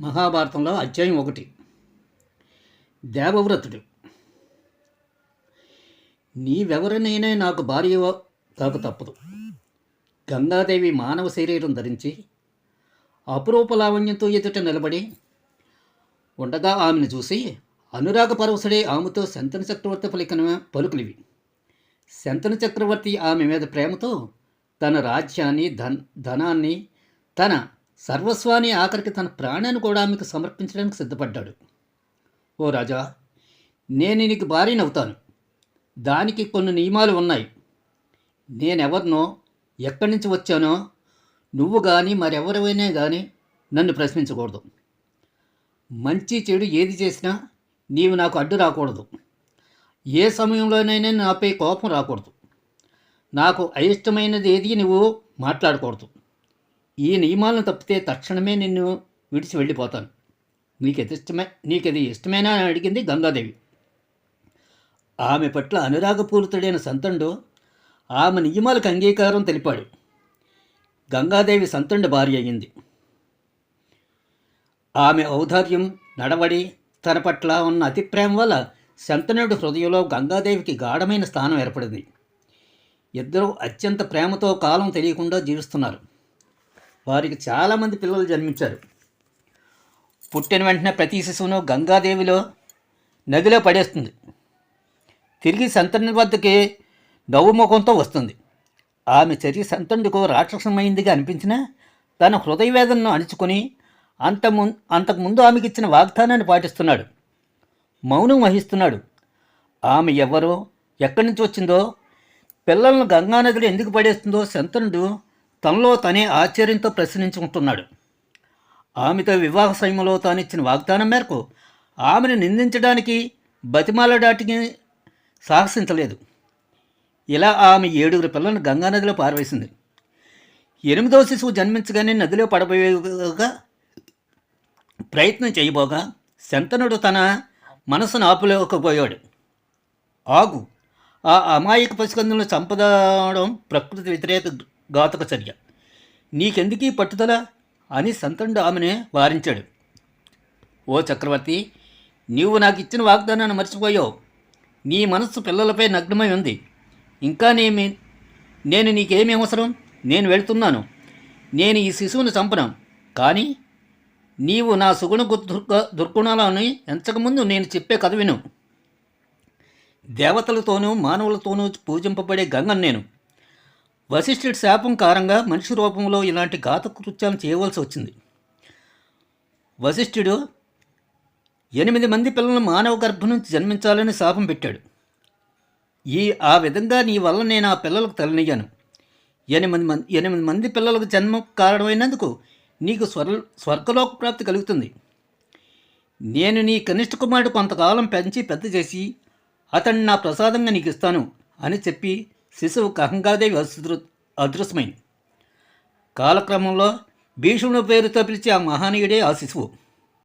మహాభారతంలో అధ్యాయం ఒకటి. దేవవ్రతుడు. నీవెవరినైనా నాకు భార్య కాక తప్పదు. గంగాదేవి మానవ శరీరం ధరించి అపురూప లావణ్యంతో ఎదుట నిలబడి ఉండగా ఆమెను చూసి అనురాగ పరవశుడే ఆమెతో శంతన చక్రవర్తి పలికిన పలుకులివి. శంతన చక్రవర్తి ఆమె మీద ప్రేమతో తన రాజ్యాన్ని ధన్ ధనాన్ని తన సర్వస్వాన్ని ఆఖరికి తన ప్రాణాన్ని కూడా ఆమెకు సమర్పించడానికి సిద్ధపడ్డాడు. ఓ రాజా నేను నీకు భార్యనవుతాను. దానికి కొన్ని నియమాలు ఉన్నాయి. నేనెవరినో ఎక్కడి నుంచి వచ్చానో నువ్వు కానీ మరెవరైనా కానీ నన్ను ప్రశ్నించకూడదు. మంచి చెడు ఏది చేసినా నీవు నాకు అడ్డు రాకూడదు. ఏ సమయంలోనైనా నాపై కోపం రాకూడదు. నాకు అయిష్టమైనది ఏది నువ్వు మాట్లాడకూడదు. ఈ నియమాలను తప్పితే తక్షణమే నిన్ను విడిచి వెళ్ళిపోతాను. నీకు అది ఇష్టమే నీకు అది ఇష్టమేనా అని అడిగింది గంగాదేవి. ఆమె పట్ల అనురాగపూరితుడైన సంతండు ఆమె నియమాలకు అంగీకారం తెలిపాడు. గంగాదేవి సంతండు భార్య అయింది. ఆమె ఔదార్యం నడవడి తన పట్ల ఉన్న అతి ప్రేమ వల్ల శంతనుడి హృదయంలో గంగాదేవికి గాఢమైన స్థానం ఏర్పడింది. ఇద్దరూ అత్యంత ప్రేమతో కాలం తెలియకుండా జీవిస్తున్నారు. వారికి చాలామంది పిల్లలు జన్మించారు. పుట్టిన వెంటనే ప్రతి శిశువును గంగాదేవిలో నదిలో పడేస్తుంది. తిరిగి సంతని వద్దకి నవ్వుముఖంతో వస్తుంది. ఆమె చర్య సంతండుకు రాక్షసమైందిగా అనిపించినా తన హృదయ వేదనను అణుచుకొని అంత ము అంతకుముందు ఆమెకి ఇచ్చిన వాగ్దానాన్ని పాటిస్తున్నాడు. మౌనం వహిస్తున్నాడు. ఆమె ఎవరో ఎక్కడి నుంచి వచ్చిందో పిల్లలను గంగానదిలో ఎందుకు పడేస్తుందో శంతనుడు తనలో తనే ఆశ్చర్యంతో ప్రశ్నించుకుంటున్నాడు ఆమెతో వివాహ సమయంలో తానిచ్చిన వాగ్దానం మేరకు ఆమెను నిందించడానికి బతిమాలడాటికి సాహసించలేదు. ఇలా ఆమె ఏడుగురు పిల్లలను గంగానదిలో పారవేసింది. ఎనిమిదవ శిశువు జన్మించగానే నదిలో పడబోయేగా ప్రయత్నం చేయబోగా శంతనుడు తన మనసును ఆపులేకపోయాడు. ఆగు ఆ అమాయక పసికందులను చంపదడం ప్రకృతి వ్యతిరేక ఘాతక చర్య నీకెందుకీ పట్టుదల? అని సంతండు ఆమెనే వారించాడు. ఓ చక్రవర్తి నీవు నాకు ఇచ్చిన వాగ్దానాన్ని మర్చిపోయావు. నీ మనస్సు పిల్లలపై నగ్నమై ఉంది. ఇంకా నేమి? నేను నీకేమి అవసరం? నేను వెళ్తున్నాను. నేను ఈ శిశువుని చంపను. కానీ నీవు నా సుగుణ దుర్గ దుర్గుణాలను ఎంచకముందు నేను చెప్పే కథ విను. దేవతలతోనూ మానవులతోనూ పూజింపబడే గంగను నేను. వశిష్ఠుడి శాపం కారంగా మనిషి రూపంలో ఇలాంటి ఘాత చేయవలసి వచ్చింది. వశిష్ఠుడు ఎనిమిది మంది పిల్లలను మానవ గర్భం నుంచి జన్మించాలని శాపం పెట్టాడు. ఈ ఆ విధంగా నీ వల్ల నేను ఆ పిల్లలకు తలనియ్యాను. ఎనిమిది మంది ఎనిమిది మంది పిల్లలకు జన్మ కారణమైనందుకు నీకు స్వర్ స్వర్గలోక ప్రాప్తి కలుగుతుంది. నేను నీ కనిష్ట కుమారుడు కొంతకాలం పెంచి పెద్ద చేసి అతన్ని నా ప్రసాదంగా నీకు ఇస్తాను అని చెప్పి శిశువు అహంకారదేవి అదృ అదృశ్యమైంది. కాలక్రమంలో భీషుడు పేరుతో పిలిచే ఆ మహనీయుడే ఆ శిశువు.